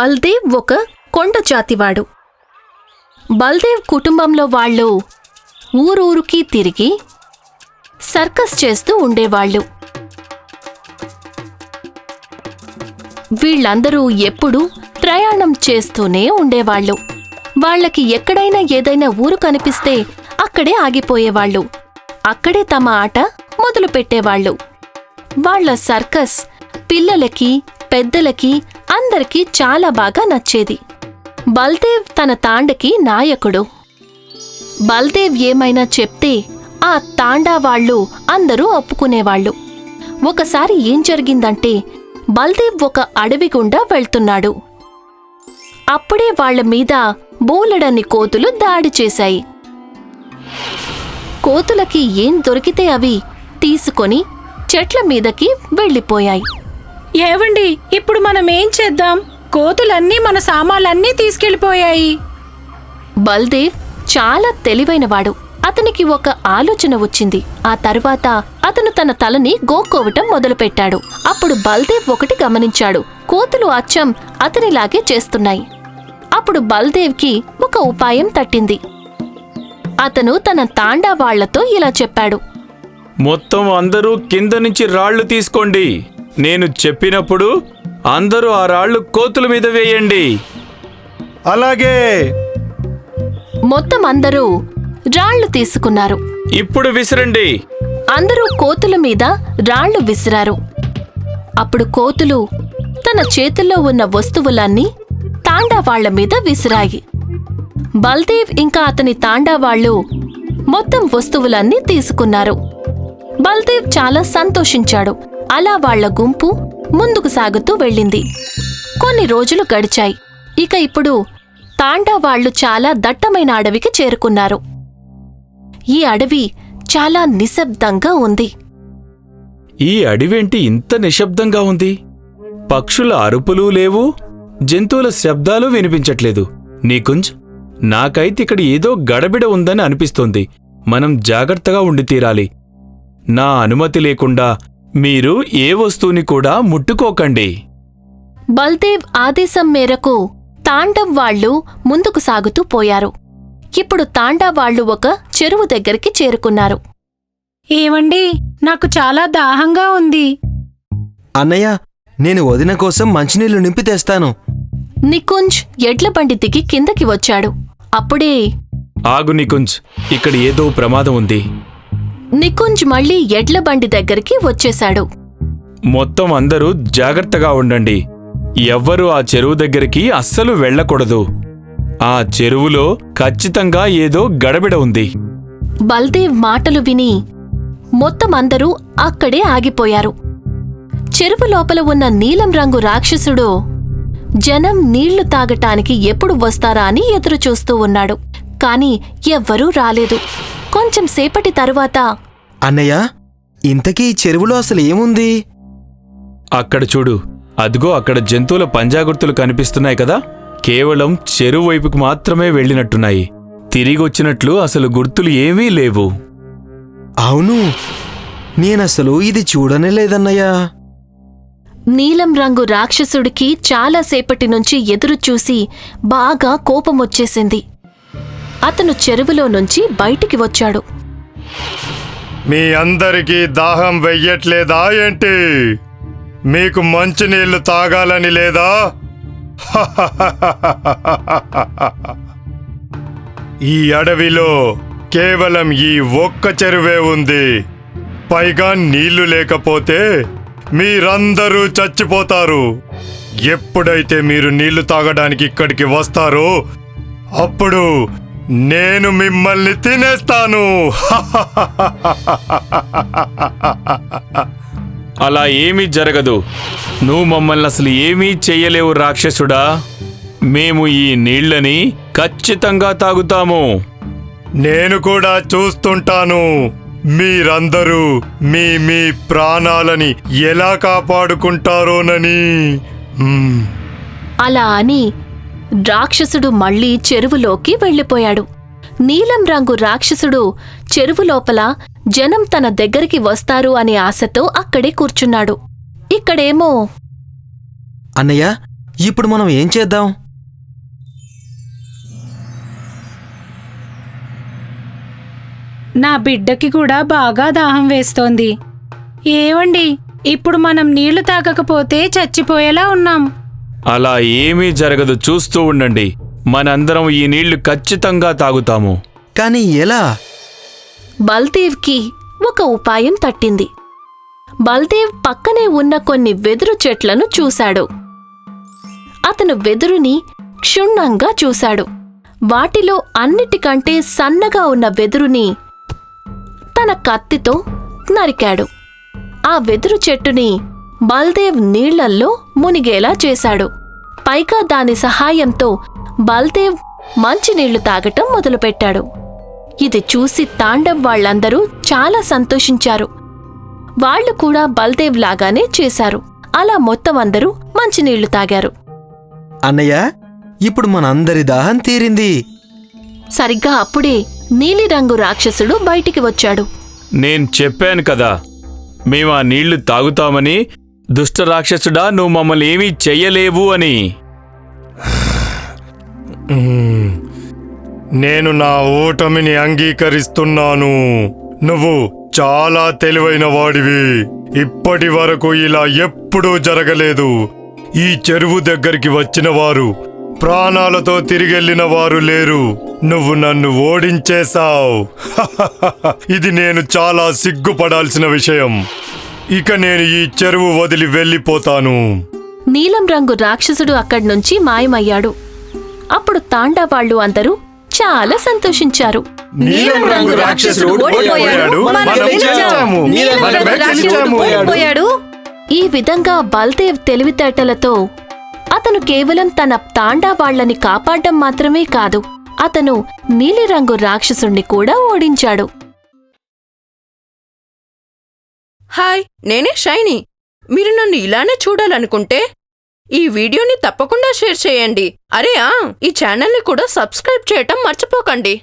బల్దేవ్ ఒక కొండ జాతివాడు. బల్దేవ్ కుటుంబంలో వాళ్ళు ఊరూరుకి తిరిగి సర్కస్ చేస్తూ ఉండేవాళ్ళు. వీళ్ళందరూ ఎప్పుడూ ప్రయాణం చేస్తూనే ఉండేవాళ్ళు. వాళ్ళకి ఎక్కడైనా ఏదైనా ఊరు కనిపిస్తే అక్కడే ఆగిపోయేవాళ్ళు. అక్కడే తమ ఆట మొదలు పెట్టేవాళ్ళు వాళ్ళ సర్కస్ పిల్లలకి పెద్దలకి అందరికీ చాలా బాగా నచ్చేది. బల్దేవ్ తన తాండకి నాయకుడు. బల్దేవ్ ఏమైనా చెప్తే ఆ తాండా వాళ్ళు అందరూ ఒప్పుకునేవాళ్ళు. ఒకసారి ఏం జరిగిందంటే బల్దేవ్ ఒక అడవి గుండా వెళ్తున్నాడు. అప్పుడే వాళ్ళ మీద బోలెడన్ని కోతులు దాడి చేశాయి. కోతులకి ఏం దొరికితే అవి తీసుకొని చెట్ల మీదకి వెళ్ళిపోయాయి. ఏవండి ఇప్పుడు మనం ఏం చేద్దాం? కోతులన్నీ మన సామాన్లన్నీ తీసుకెళ్ళిపోయాయి బల్దేవ్ చాలా తెలివైనవాడు. అతనికి ఒక ఆలోచన వచ్చింది. ఆ తరువాత అతను తన తలని గోక్కోవటం మొదలుపెట్టాడు. అప్పుడు బల్దేవ్ ఒకటి గమనించాడు. కోతులు అచ్చం అతనిలాగే చేస్తున్నాయి. అప్పుడు బల్దేవ్కి ఒక ఉపాయం తట్టింది. అతను తన తాండా వాళ్ళతో ఇలా చెప్పాడు. మొత్తం అందరూ కింద నుంచి రాళ్ళు తీసుకోండి. నేను చెప్పినప్పుడు అందరూ ఆ రాళ్ళు కోతుల మీద వేయండి. అలాగే. మొత్తం అందరూ రాళ్ళు తీసుకున్నారు. ఇప్పుడు విసిరండి. అందరూ కోతుల మీద రాళ్ళు విసిరారు. అప్పుడు కోతులు తన చేతుల్లో ఉన్న వస్తువులన్నీ తాండా వాళ్ళ మీద విసిరాయి. బల్దేవ్ ఇంకా అతని తాండా వాళ్ళు మొత్తం వస్తువులన్నీ తీసుకున్నారు. బల్దేవ్ చాలా సంతోషించాడు. అలా వాళ్ళ గుంపు ముందుకు సాగుతూ వెళ్ళింది. కొన్ని రోజులు గడిచాయి. ఇక ఇప్పుడు తాండా వాళ్ళు చాలా దట్టమైన అడవికి చేరుకున్నారు. ఈ అడవి చాలా నిశ్శబ్దంగా ఉంది. ఈ అడివేంటి ఇంత నిశ్శబ్దంగా ఉంది? పక్షుల అరుపులు లేవు జంతువుల శబ్దాలు వినిపించట్లేదు. నీకుంజ్ నాకైతే ఇక్కడ ఏదో గడబిడ ఉందని అనిపిస్తోంది. మనం జాగ్రత్తగా ఉండి తీరాలి. నా అనుమతి లేకుండా మీరు ఏ వస్తువుని కూడా ముట్టుకోకండి. బల్దేవ్ ఆదేశం మేరకు తాండవ్ వాళ్ళు ముందుకు సాగుతూ పోయారు. ఇప్పుడు తాండా వాళ్ళు ఒక చెరువు దగ్గరికి చేరుకున్నారు. ఏవండి నాకు చాలా దాహంగా ఉంది. అన్నయ్య నేను వదిన కోసం మంచినీళ్ళు నింపి తెస్తాను. నికుంజ్ ఎడ్ల బండి దిగి కిందకి వచ్చాడు. అప్పుడే ఆగు నికుంజ్ ఇక్కడ ఏదో ప్రమాదం ఉంది. నికుంజ్ మళ్ళీ ఎడ్ల బండి దగ్గరికి వచ్చేశాడు. మొత్తం అందరూ జాగ్రత్తగా ఉండండి. ఎవ్వరూ ఆ చెరువు దగ్గరికి అస్సలు వెళ్ళకూడదు. ఆ చెరువులో ఖచ్చితంగా ఏదో గడబిడ ఉంది. బల్దేవ్ మాటలు విని మొత్తం అందరూ అక్కడే ఆగిపోయారు. చెరువు లోపల ఉన్న నీలం రంగు రాక్షసుడు జనం నీళ్ళు తాగటానికి ఎప్పుడు వస్తారా అని ఎదురుచూస్తూ ఉన్నాడు. కాని ఎవ్వరూ రాలేదు. కొంచెం సేపటి తరువాత అన్నయ్య ఇంతకీ చెరువులో అసలు ఏముంది? అక్కడ చూడు అదిగో అక్కడ జంతువుల పంజాగుర్తులు కనిపిస్తున్నాయి కదా. కేవలం చెరువు వైపుకు మాత్రమే వెళ్ళినట్టున్నాయి. తిరిగొచ్చినట్లు అసలు గుర్తులు ఏమీ లేవు. అవును నేనసలు ఇది చూడనే లేదన్నయ్యా. నీలం రంగు రాక్షసుడికి చాలాసేపటి నుంచి ఎదురుచూసి బాగా కోపమొచ్చేసింది. అతను చెరువులో నుంచి బయటికి వచ్చాడు. మీ అందరికీ దాహం వెయ్యట్లేదా ఏంటి? మీకు మంచినీళ్ళు తాగాలని లేదా? ఈ అడవిలో కేవలం ఈ ఒక్క చెరువే ఉంది. పైగా నీళ్ళు లేకపోతే మీరందరూ చచ్చిపోతారు. ఎప్పుడైతే మీరు నీళ్ళు తాగడానికి ఇక్కడికి వస్తారో అప్పుడు నేను మిమ్మల్ని తినేస్తాను. అలా ఏమీ జరగదు. నువ్వు మమ్మల్ని అసలు ఏమీ చెయ్యలేవు రాక్షసుడా. మేము ఈ నీళ్ళని ఖచ్చితంగా తాగుతాము. నేను కూడా చూస్తుంటాను. మీరందరూ మీ మీ ప్రాణాలని ఎలా కాపాడుకుంటారోనని. అలా అని రాక్షసుడు మళ్ళీ చెరువులోకి వెళ్ళిపోయాడు. నీలం రంగు రాక్షసుడు చెరువు లోపల జనం తన దగ్గరికి వస్తారు అనే ఆశతో అక్కడే కూర్చున్నాడు. ఇక్కడేమో అన్నయ్య ఇప్పుడు మనం ఏం చేద్దాం? నా బిడ్డకి కూడా బాగా దాహం వేస్తోంది. ఏవండి ఇప్పుడు మనం నీళ్ళు తాగకపోతే చచ్చిపోయేలా ఉన్నాం. అలా ఏమీ జరగదు చూస్తూ ఉండండి. మనందరం ఈ నీళ్ళు ఖచ్చితంగా తాగుతాము. కానీ ఎలా? బల్దేవ్కి ఒక ఉపాయం తట్టింది. బల్దేవ్ పక్కనే ఉన్న కొన్ని వెదురు చెట్లను చూశాడు. అతను వెదురుని క్షుణ్ణంగా చూశాడు. వాటిలో అన్నిటికంటే సన్నగా ఉన్న వెదురుని తన కత్తితో నరికాడు. ఆ వెదురు చెట్టుని బల్దేవ్ నీళ్ళల్లో మునిగేలా చేశాడు. పైగా దాని సహాయంతో బల్దేవ్ మంచినీళ్ళు తాగటం మొదలుపెట్టాడు. ఇది చూసి తాండవ్ వాళ్ళందరూ చాలా సంతోషించారు. వాళ్ళు కూడా బల్దేవ్ లాగానే చేశారు. అలా మొత్తం అందరూ మంచినీళ్ళు తాగారు. అన్నయ్య ఇప్పుడు మనందరి దాహం తీరింది. సరిగ్గా అప్పుడే నీలిరంగు రాక్షసుడు బయటికి వచ్చాడు. నేను చెప్పాను కదా మేము ఆ నీళ్ళు తాగుతామని దుష్ట రాక్షసుడా నువ్వు మమ్మల్ని ఏమీ చెయ్యలేవు అని. నేను నా ఓటమిని అంగీకరిస్తున్నాను. నువ్వు చాలా తెలివైన వాడివి. ఇప్పటి వరకు ఇలా ఎప్పుడూ జరగలేదు. ఈ చెరువు దగ్గరికి వచ్చిన వారు ప్రాణాలతో తిరిగెళ్ళిన వారు లేరు. నువ్వు నన్ను ఓడించేశావు. ఇది నేను చాలా సిగ్గుపడాల్సిన విషయం. ఇక నేను ఈ చెరువు వదిలి వెళ్ళిపోతాను. నీలం రంగు రాక్షసుడు అక్కడ్నుంచి మాయమయ్యాడు. అప్పుడు తాండా వాళ్ళు అందరూ చాలా సంతోషించారు. నీలం రంగు రాక్షసుడు ఓడిపోయాడు. మనం గెలిచాము మనమే గెలిచాము పోయాడు. ఈ విధంగా బల్దేవ్ తెలివితేటలతో అతను కేవలం తన తాండా వాళ్ళని కాపాడడం మాత్రమే కాదు అతను నీలిరంగు రాక్షసుణ్ణి కూడా ఓడించాడు. హాయ్ నేనే షైని. మీరు నన్ను ఇలానే చూడాలనుకుంటే ఈ వీడియోని తప్పకుండా షేర్ చేయండి. అరే ఆ ఈ ఛానల్ని కూడా సబ్స్క్రైబ్ చేయటం మర్చిపోకండి.